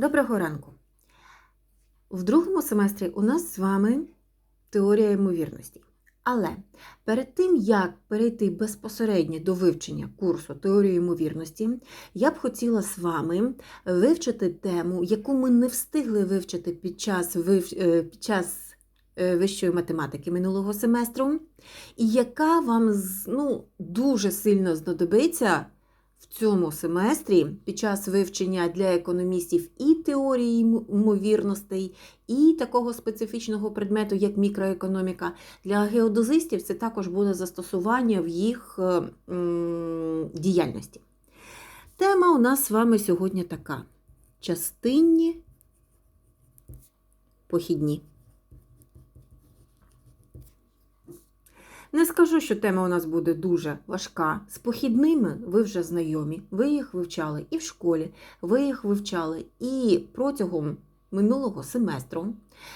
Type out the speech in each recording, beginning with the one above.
Доброго ранку! В другому семестрі у нас з вами теорія ймовірності. Але перед тим, як перейти безпосередньо до вивчення курсу теорії ймовірності, я б хотіла з вами вивчити тему, яку ми не встигли вивчити під час, вив... е, під час е, вищої математики минулого семестру, і яка вам ну, дуже сильно знадобиться в цьому семестрі під час вивчення для економістів і теорії йм- ймовірностей, і такого специфічного предмету, як мікроекономіка. Для геодезистів це також буде застосування в їх е, діяльності. Тема у нас з вами сьогодні така: частинні похідні. Не скажу, що тема у нас буде дуже важка. З похідними ви вже знайомі, ви їх вивчали і в школі, ви їх вивчали і протягом минулого семестру.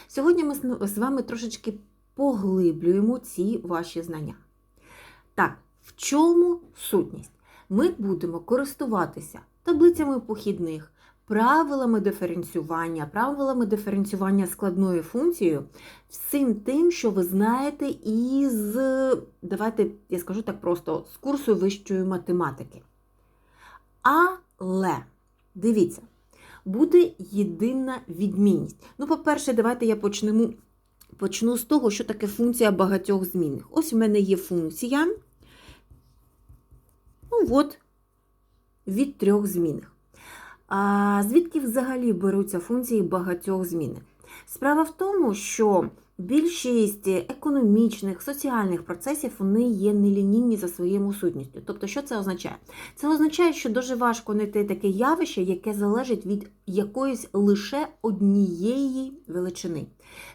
Сьогодні ми з- вами трошечки поглиблюємо ці ваші знання. Так, в чому сутність? Ми будемо користуватися таблицями похідних, правилами диференціювання, правилами диференціювання складною функцією, всім тим, що ви знаєте із, давайте я скажу так просто, з курсу вищої математики. Але, дивіться, буде єдина відмінність. Ну, по-перше, давайте я почнемо, почну з того, що таке функція багатьох змінних. Ось в мене є функція, ну от, від трьох змінних. А звідки взагалі беруться функції багатьох змінних? Справа в тому, що більшість економічних, соціальних процесів вони є нелінійні за своєю сутністю. Тобто, що це означає? Це означає, що дуже важко знайти таке явище, яке залежить від якоїсь лише однієї величини.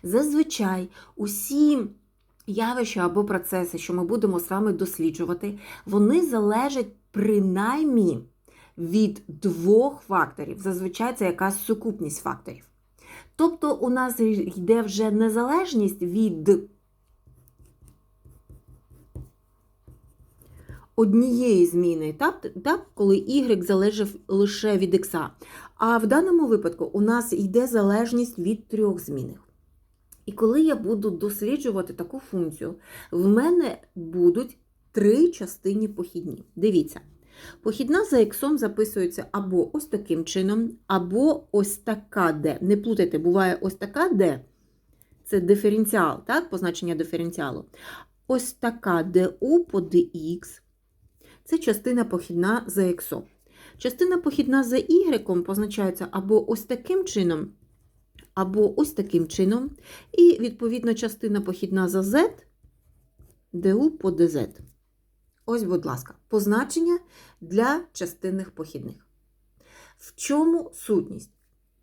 Зазвичай усі явища або процеси, що ми будемо з вами досліджувати, вони залежать принаймні від двох факторів. Зазвичай це якась сукупність факторів. Тобто у нас йде вже незалежність від однієї зміни, так, коли y залежав лише від x. А в даному випадку у нас йде залежність від трьох змінних. І коли я буду досліджувати таку функцію, в мене будуть три частині похідні. Дивіться. Похідна за іксом записується або ось таким чином, або ось така де. Не плутайте, буває ось така де. Це диференціал, так? позначення диференціалу. Ось така ду по dx. Це частина похідна за іксом. Частина похідна за y позначається або ось таким чином, або ось таким чином. І, відповідно, частина похідна за z, ду по dz. Ось, будь ласка, позначення для частинних похідних. В чому сутність?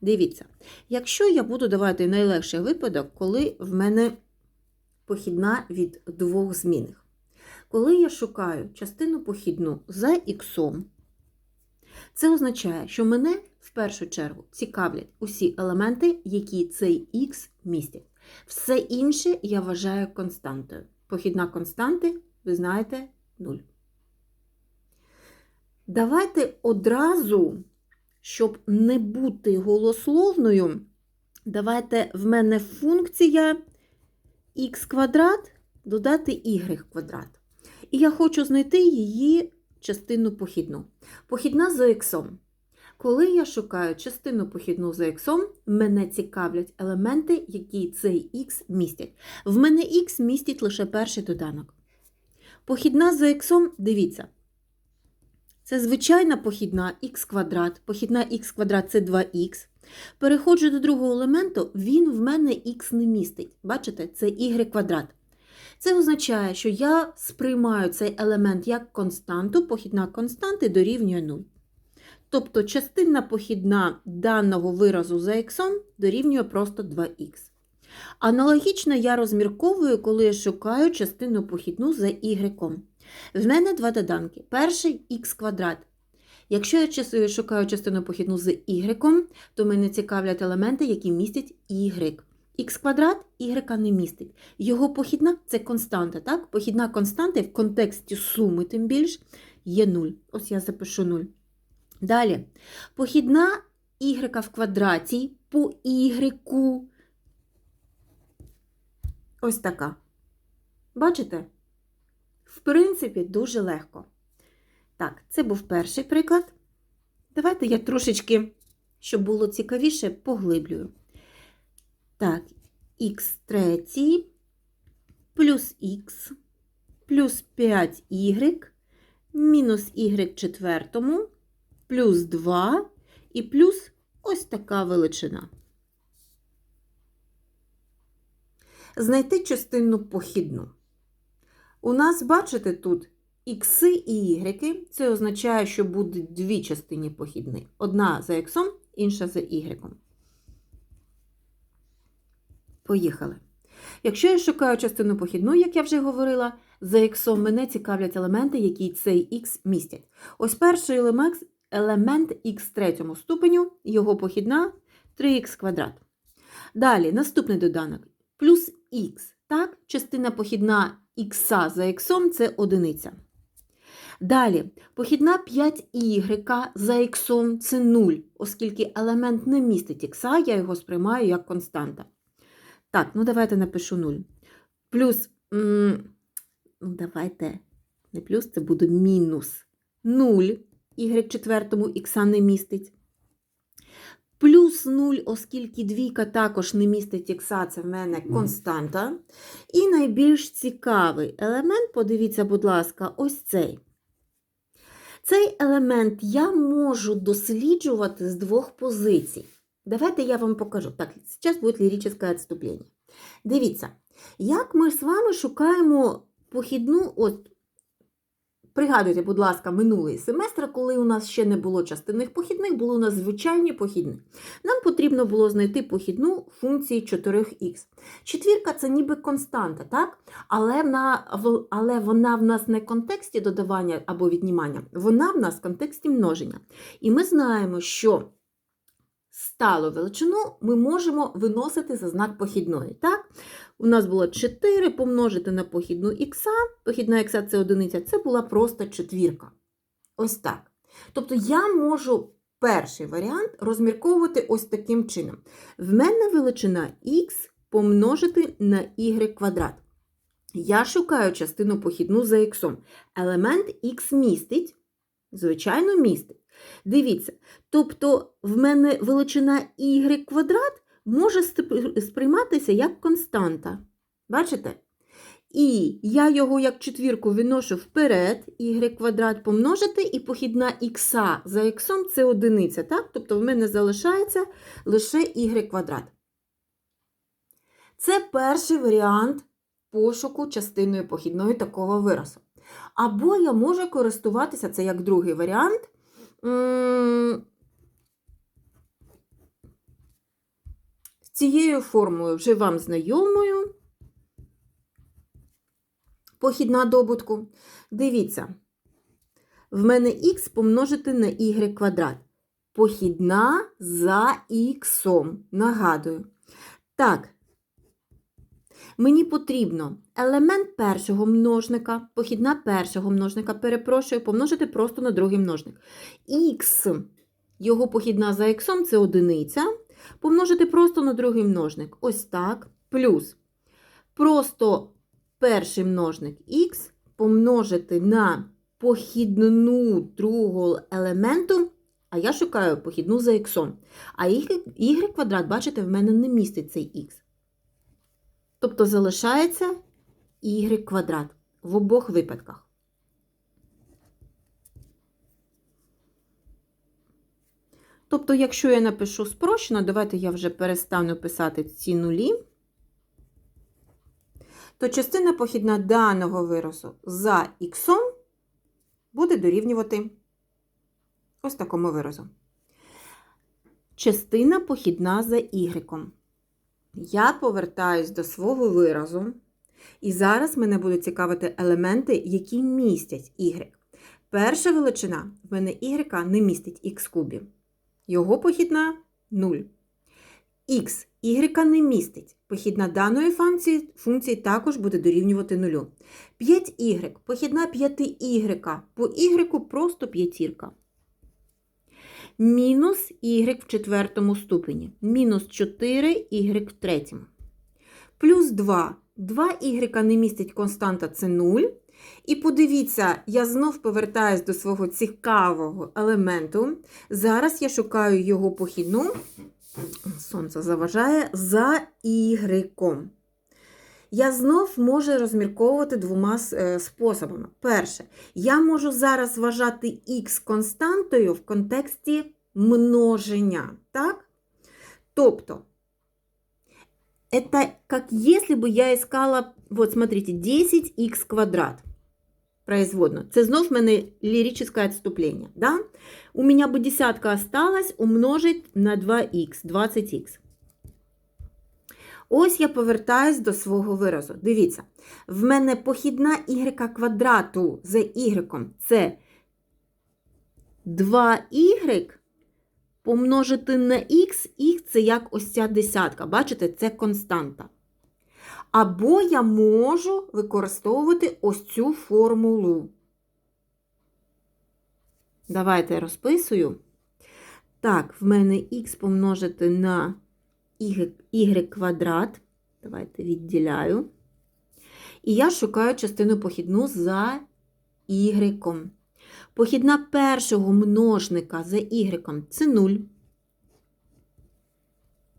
Дивіться, якщо я буду давати найлегший випадок, коли в мене похідна від двох змінних. Коли я шукаю частину похідну за іксом, це означає, що мене в першу чергу цікавлять усі елементи, які цей х містять. Все інше я вважаю константою. Похідна константи, ви знаєте, 0. Давайте одразу, щоб не бути голословною, давайте в мене функція х квадрат додати y квадрат. І я хочу знайти її частину похідну. Похідна за іксом. Коли я шукаю частину похідну за іксом, мене цікавлять елементи, які цей х містять. В мене х містить лише перший доданок. Похідна за іксом, дивіться. Це звичайна похідна х квадрат. Похідна х квадрат це 2х. Переходжу до другого елементу, він в мене х не містить. Бачите, це y квадрат. Це означає, що я сприймаю цей елемент як константу, похідна константи дорівнює 0. Тобто частина похідна даного виразу за х дорівнює просто 2х. Аналогічно я розмірковую, коли я шукаю частину похідну за y. В мене два доданки. Перший х квадрат. Якщо я шукаю частину похідну з y, то мене цікавлять елементи, які містять y. Х квадрат y не містить. Його похідна це константа. так? Похідна константа в контексті суми, тим більш, є 0. Ось я запишу 0. Далі. Похідна y в квадраті по y. Ось така. Бачите? В принципі, дуже легко. Так, це був перший приклад. Давайте я трошечки, щоб було цікавіше, поглиблюю. Так, х третій плюс х плюс 5y мінус y четвертому плюс 2 і плюс ось така величина. Знайти частинну похідну. У нас, бачите, тут ікси і ігреки. Це означає, що будуть дві частини похідні. Одна за іксом, інша за ігреком. Поїхали. Якщо я шукаю частину похідну, як я вже говорила, за іксом мене цікавлять елементи, які цей х містять. Ось перший елемент, елемент х третьому ступеню, його похідна 3х квадрат. Далі, наступний доданок плюс х. Так, частина похідна х за х це одиниця. Далі, похідна 5y за х це 0, оскільки елемент не містить х, я його сприймаю як константа. Так, ну давайте напишу 0. Плюс, ну давайте, не плюс, це буде мінус 0, y четвертому х не містить. Плюс 0, оскільки двійка також не містить х, це в мене константа. І найбільш цікавий елемент, подивіться, будь ласка, ось цей. Цей елемент я можу досліджувати з двох позицій. Давайте я вам покажу. Так, зараз буде ліричне відступлення. Дивіться, як ми з вами шукаємо похідну, от, пригадуйте, будь ласка, минулий семестр, коли у нас ще не було частинних похідних, були у нас звичайні похідні. Нам потрібно було знайти похідну функції 4х. Четвірка це ніби константа, так? Але вона, але вона в нас не в контексті додавання або віднімання, вона в нас в контексті множення. І ми знаємо, що сталу величину ми можемо виносити за знак похідної. Так? У нас було 4 помножити на похідну х, похідна х це одиниця, це була просто четвірка. Ось так. Тобто я можу перший варіант розмірковувати ось таким чином. В мене величина х помножити на y квадрат. Я шукаю частину похідну за х. Елемент х містить, звичайно, містить. Дивіться, тобто в мене величина y квадрат може сприйматися як константа. Бачите? І я його як четвірку виношу вперед, y квадрат помножити, і похідна х за х це одиниця. Так? Тобто в мене залишається лише y квадрат. Це перший варіант пошуку частиною похідної такого виразу. Або я можу користуватися, це як другий варіант. Цією формулою вже вам знайомою. Похідна добутку. Дивіться, в мене х помножити на y квадрат. Похідна за х. Нагадую. Так, Мені потрібно елемент першого множника, похідна першого множника, перепрошую, помножити просто на другий множник. Х, його похідна за х це одиниця. Помножити просто на другий множник. Ось так. Плюс просто перший множник х помножити на похідну другого елементу. А я шукаю похідну за х. А y квадрат, бачите, в мене не містить цей х. Тобто залишається y квадрат в обох випадках. Тобто, якщо я напишу спрощено, давайте я вже перестану писати ці нулі, то частина похідна даного виразу за х буде дорівнювати ось такому виразу. Частина похідна за y. Я повертаюсь до свого виразу, і зараз мене будуть цікавити елементи, які містять y. Перша величина в мене y не містить х кубів. Його похідна 0. Х y не містить. Похідна даної функції функції також буде дорівнювати 0. 5y, похідна 5y, по y просто п'ятірка. мінус y в четвертому ступені. Мінус 4y в третьому. Плюс 2. 2y не містить константа це 0. І подивіться, я знов повертаюсь до свого цікавого елементу. Зараз я шукаю його похідну. Сонце заважає за y. Я знов можу розмірковувати двома е, способами. Перше, я можу зараз вважати х константою в контексті множення. Так? Тобто, это как если бы я искала, вот смотрите, 10х квадрат производно. Це знов в мене ліричне відступлення. Да? У мене би десятка осталась умножить на 2х, 20х. Ось я повертаюсь до свого виразу. Дивіться, в мене похідна y квадрату за y це 2y помножити на х, х це як ось ця десятка. Бачите, це константа. Або я можу використовувати ось цю формулу. Давайте я розписую. Так, в мене х помножити на y, квадрат. Давайте відділяю. І я шукаю частину похідну за y. Похідна першого множника за y це 0.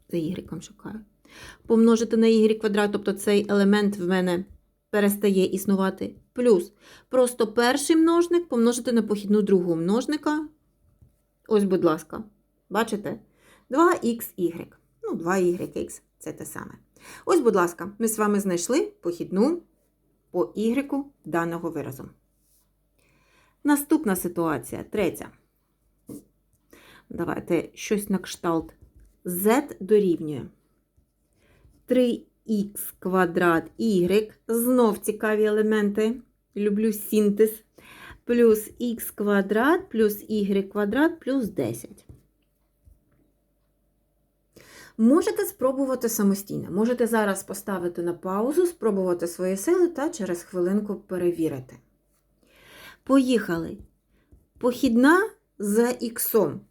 За y шукаю. Помножити на y квадрат, тобто цей елемент в мене перестає існувати. Плюс просто перший множник помножити на похідну другого множника. Ось, будь ласка, бачите? 2х. Ну, 2y це те саме. Ось, будь ласка, ми з вами знайшли похідну по y даного виразу. Наступна ситуація, третя. Давайте щось на кшталт. z дорівнює 3х квадрат y. Знов цікаві елементи. Люблю синтез. Плюс х квадрат плюс y квадрат плюс 10. Можете спробувати самостійно. Можете зараз поставити на паузу, спробувати свої сили та через хвилинку перевірити. Поїхали. Похідна за іксом.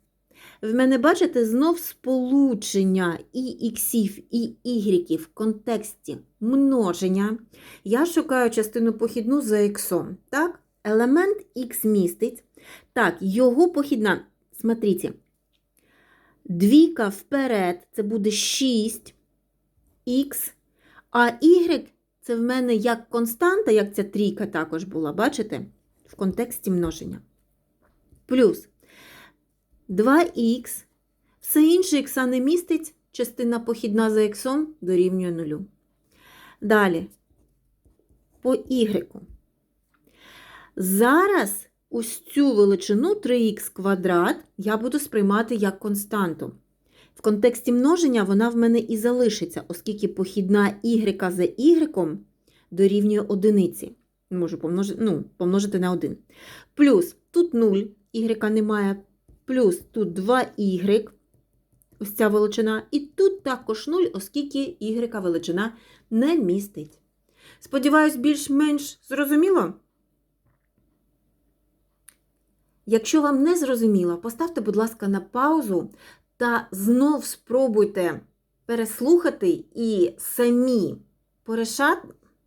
В мене, бачите, знов сполучення і іксів, і ігріків в контексті множення. Я шукаю частину похідну за іксом. Так? Елемент х містить. Так, його похідна. Смотрите. Двійка вперед, це буде 6х, а y це в мене як константа, як ця трійка також була, бачите? В контексті множення. Плюс 2х. Все інше х не містить, частина похідна за х дорівнює 0. Далі, по y. Зараз ось цю величину 3х квадрат я буду сприймати як константу. В контексті множення вона в мене і залишиться, оскільки похідна y за y дорівнює одиниці. Можу помножити, ну, помножити на 1. Плюс тут 0, y немає, плюс тут 2y, ось ця величина, і тут також 0, оскільки y величина не містить. Сподіваюсь, більш-менш зрозуміло? Якщо вам не зрозуміло, поставте, будь ласка, на паузу та знов спробуйте переслухати і самі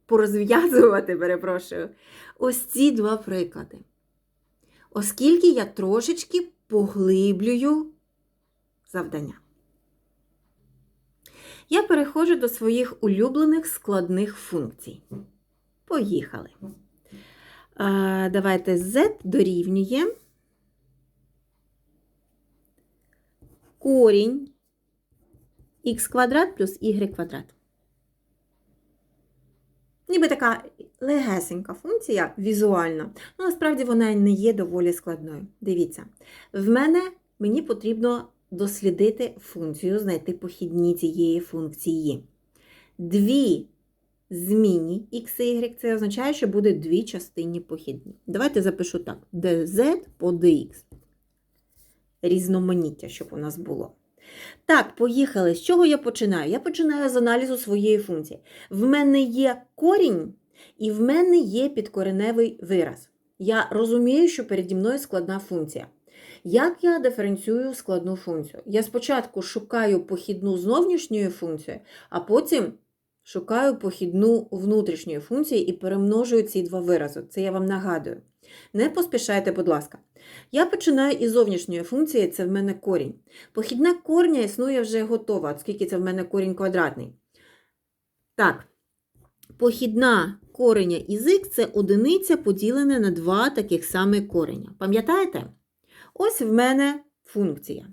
порозв'язувати, перепрошую, ось ці два приклади. Оскільки я трошечки поглиблюю завдання. Я переходжу до своїх улюблених складних функцій. Поїхали. А, Давайте z дорівнює корінь х квадрат плюс y квадрат. Ніби така легесенька функція візуально, ну насправді вона не є доволі складною. Дивіться, в мене мені потрібно дослідити функцію, знайти похідні цієї функції. Дві змінні x і y, це означає, що буде дві частинні похідні. Давайте запишу так: dz по dx. Різноманіття, щоб у нас було. Так, поїхали. З чого я починаю? Я починаю з аналізу своєї функції. В мене є корінь, і в мене є підкореневий вираз. Я розумію, що переді мною складна функція. Як я диференціюю складну функцію? Я спочатку шукаю похідну зовнішньої функції, а потім шукаю похідну внутрішньої функції і перемножую ці два вирази. Це я вам нагадую. Не поспішайте, будь ласка. Я починаю із зовнішньої функції, це в мене корінь. Похідна корня існує вже готова, оскільки це в мене корінь квадратний. Так, похідна кореня із х це одиниця поділена на два таких самих кореня. Пам'ятаєте? Ось в мене функція.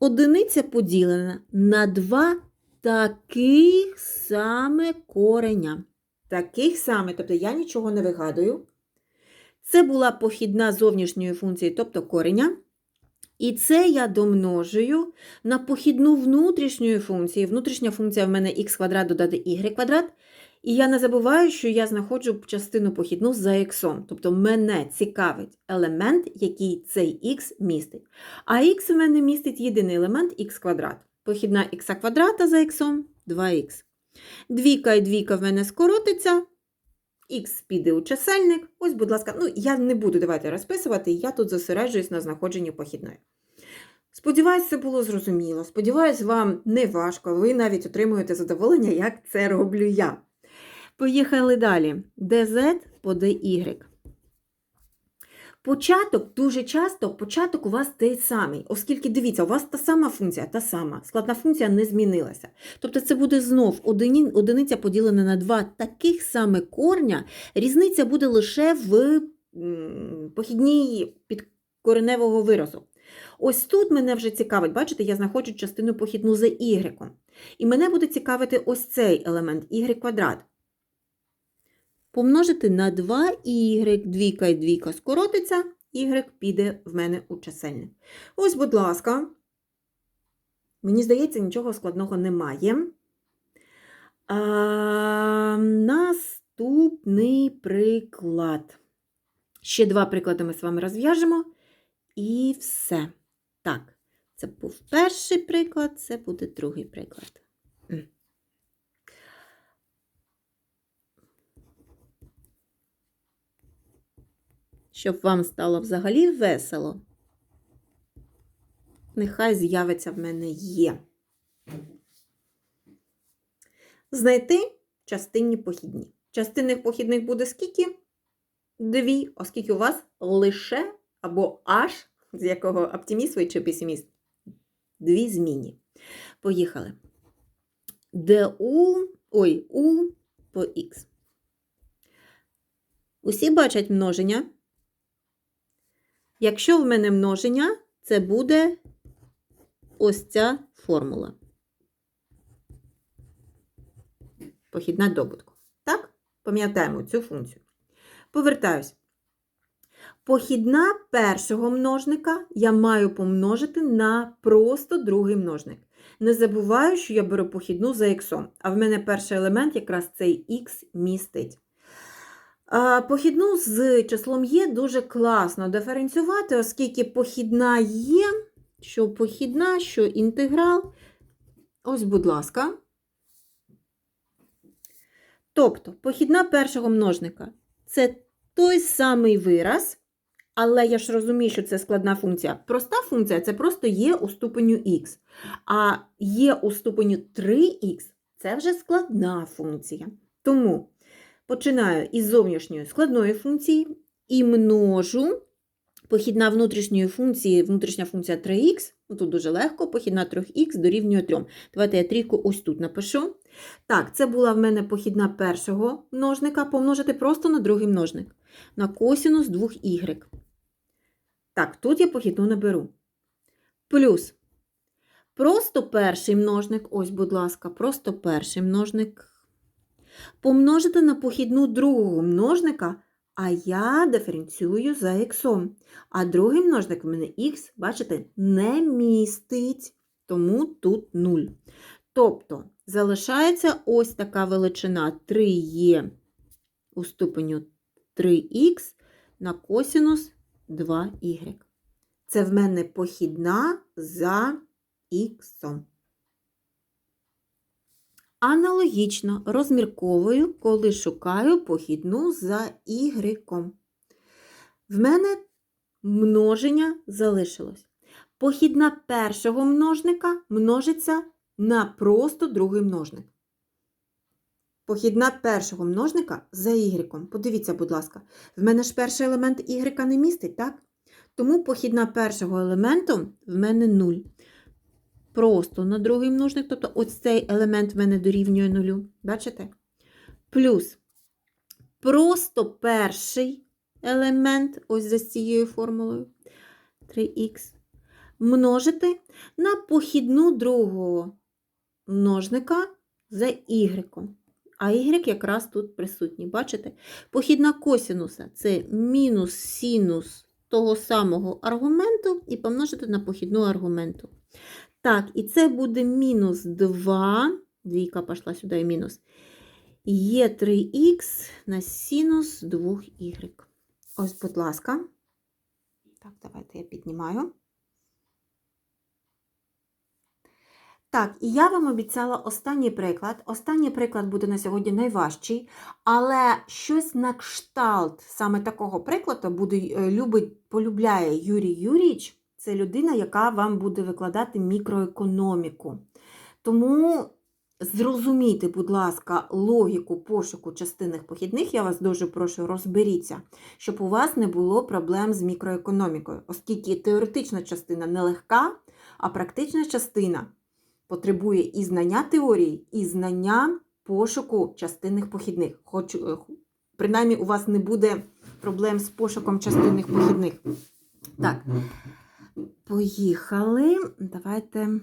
Одиниця поділена на два таких саме кореня. Таких саме, тобто я нічого не вигадую. Це була похідна зовнішньої функції, тобто кореня. І це я домножую на похідну внутрішньої функції. Внутрішня функція в мене х квадрат додати y квадрат. І я не забуваю, що я знаходжу частину похідну за х. Тобто мене цікавить елемент, який цей х містить. А х в мене містить єдиний елемент х квадрат. Похідна х квадрата за х 2х. Двійка і двійка в мене скоротиться. Х піде у чисельник. Ось, будь ласка, ну я не буду давайте розписувати, я тут зосереджуюсь на знаходженні похідної. Сподіваюсь, це було зрозуміло. Сподіваюсь, вам не важко, ви навіть отримуєте задоволення, як це роблю я. Поїхали далі. dz по dy. Початок дуже часто початок у вас той самий, оскільки дивіться, у вас та сама функція, та сама, складна функція не змінилася. Тобто це буде знов одині, одиниця поділена на два таких саме корня, різниця буде лише в похідній підкореневого виразу. Ось тут мене вже цікавить, бачите, я знаходжу частину похідну за y. І мене буде цікавити ось цей елемент y квадрат помножити на 2y, двійка і двійка скоротиться, y піде в мене у чисельник. Ось, будь ласка, мені здається, нічого складного немає. А, Наступний приклад. Ще два приклади ми з вами розв'яжемо. І все. Так, це був перший приклад, це буде другий приклад. Щоб вам стало взагалі весело, нехай з'явиться в мене є. Знайти частинні похідні. Частинних похідних буде скільки? Дві, оскільки у вас лише або аж, з якого оптиміст ви чи песиміст, дві зміні. Поїхали. ДУ, ой, У по Х. Усі бачать множення. Якщо в мене множення, це буде ось ця формула. Похідна добутку. Так? Пам'ятаємо цю функцію. Повертаюсь. Похідна першого множника я маю помножити на просто другий множник. Не забуваю, що я беру похідну за х, а в мене перший елемент якраз цей х містить. Похідну з числом є дуже класно диференціювати, оскільки похідна є, що похідна, що інтеграл. Ось, будь ласка. Тобто, похідна першого множника це той самий вираз, але я ж розумію, що це складна функція. Проста функція це просто є у ступеню х. А є у ступеню 3х це вже складна функція. Тому починаю із зовнішньої складної функції і множу похідна внутрішньої функції, внутрішня функція 3х, ну тут дуже легко, похідна 3х дорівнює 3. Давайте я трійку ось тут напишу. Так, це була в мене похідна першого множника, помножити просто на другий множник. На косінус 2y. Так, тут я похідну наберу. Плюс. Просто перший множник, ось, будь ласка, просто перший множник помножити на похідну другого множника, а я диференціюю за х. А другий множник в мене х, бачите, не містить, тому тут 0. Тобто, залишається ось така величина 3є у ступеню 3х на косінус 2y. Це в мене похідна за х. Аналогічно розмірковую, коли шукаю похідну за y. В мене множення залишилось. Похідна першого множника множиться на просто другий множник. Похідна першого множника за y. Подивіться, будь ласка, в мене ж перший елемент y не містить, так? Тому похідна першого елементу в мене 0. Просто на другий множник, тобто ось цей елемент в мене дорівнює нулю. Бачите? Плюс просто перший елемент, ось за цією формулою 3х, множити на похідну другого множника за y. А y якраз тут присутній. Бачите? Похідна косінуса це мінус синус того самого аргументу і помножити на похідну аргументу. Так, і це буде мінус 2, двійка пішла сюди і мінус, є 3х на синус 2y. Ось, будь ласка. Так, давайте я піднімаю. Так, і я вам обіцяла останній приклад. Останній приклад буде на сьогодні найважчий, але щось на кшталт саме такого прикладу буде е, любить, полюбляє Юрій Юрійович. Це людина, яка вам буде викладати мікроекономіку. Тому зрозумійте, будь ласка, логіку пошуку частинних похідних, я вас дуже прошу, розберіться, щоб у вас не було проблем з мікроекономікою, оскільки теоретична частина нелегка, а практична частина потребує і знання теорії, і знання пошуку частинних похідних. Хоч, е, принаймні, у вас не буде проблем з пошуком частинних похідних. Так, поїхали. Давайте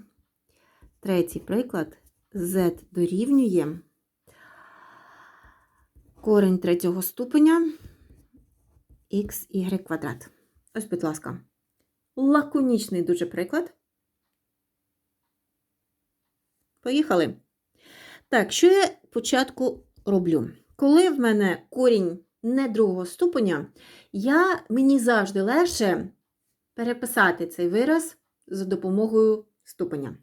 третій приклад. Z дорівнює корень третього ступеня xy квадрат. Ось, будь ласка, лаконічний дуже приклад. Поїхали. Так, що я спочатку роблю? Коли в мене корінь не другого ступеня, я, мені завжди легше переписати цей вираз за допомогою ступеня.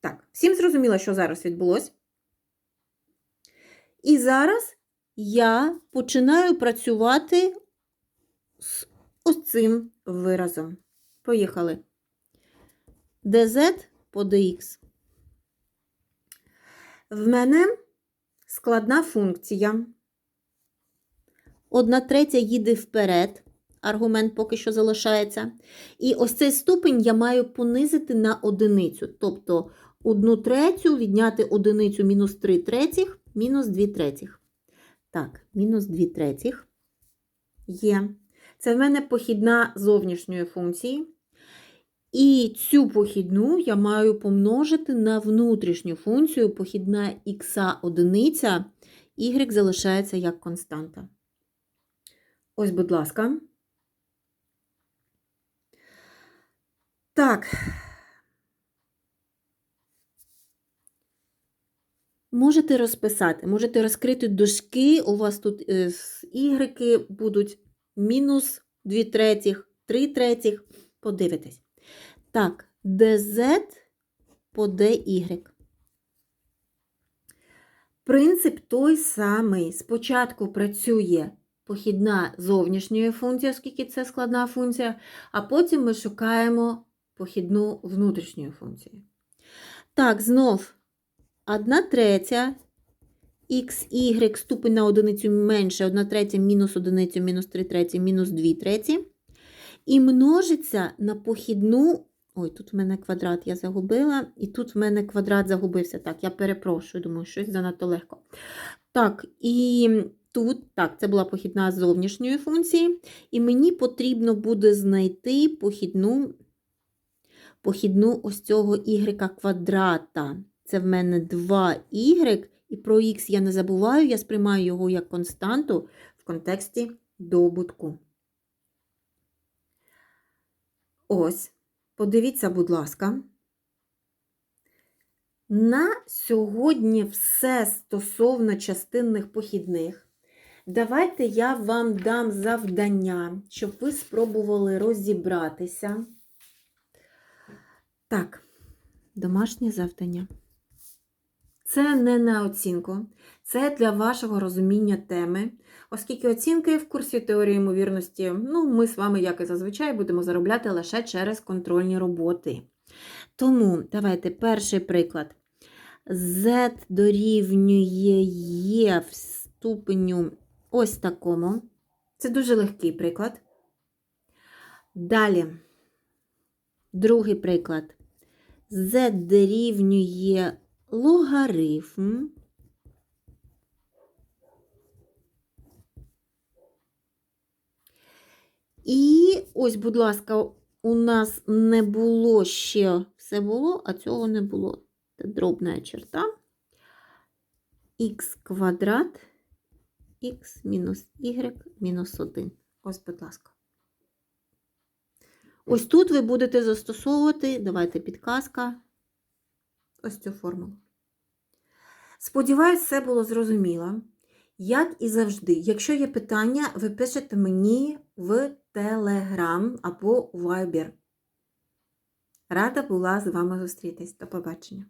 Так, всім зрозуміло, що зараз відбулося. І зараз я починаю працювати з ось цим виразом. Поїхали. dz по dx. В мене складна функція. Одна третя їде вперед. Аргумент поки що залишається. І ось цей ступень я маю понизити на одиницю. Тобто одну третю відняти одиницю мінус 3 третіх, мінус 2 третіх. Так, мінус 2 третіх є. Це в мене похідна зовнішньої функції. І цю похідну я маю помножити на внутрішню функцію похідна х одиниця, y залишається як константа. Ось, будь ласка. Так. Можете розписати, можете розкрити дужки, у вас тут y будуть мінус 2 третіх, 3 третіх, подивитесь. Так, dz по dy. Принцип той самий. Спочатку працює похідна зовнішньої функції, оскільки це складна функція, а потім ми шукаємо похідну внутрішньої функції. Так, знов 1 третя xy ступень на одиницю менше, 1 третя мінус одиницю, мінус 3 треті, мінус 2 треті. І множиться на похідну. Ой, тут в мене квадрат я загубила, і тут в мене квадрат загубився. Так, я перепрошую, думаю, щось занадто легко. Так, і тут, так, це була похідна з зовнішньої функції. І мені потрібно буде знайти похідну похідну ось цього y квадрата. Це в мене 2y, і про х я не забуваю, я сприймаю його як константу в контексті добутку. Ось, подивіться, будь ласка. На сьогодні все стосовно частинних похідних. Давайте я вам дам завдання, щоб ви спробували розібратися. Так, домашнє завдання. Це не на оцінку, це для вашого розуміння теми, оскільки оцінки в курсі теорії ймовірності, ну, ми з вами, як і зазвичай, будемо заробляти лише через контрольні роботи. Тому давайте перший приклад. Z дорівнює Є в ступеню ось такому. Це дуже легкий приклад. Далі, другий приклад. Z дорівнює логарифм. І ось, будь ласка, у нас не було ще все було, а цього не було. Це дробна черта. х квадрат, х мінус y мінус 1. Ось, будь ласка. Ось тут ви будете застосовувати, давайте підказка, ось цю формулу. Сподіваюсь, все було зрозуміло. Як і завжди, якщо є питання, ви пишете мені в Telegram або Viber. Рада була з вами зустрітись. До побачення.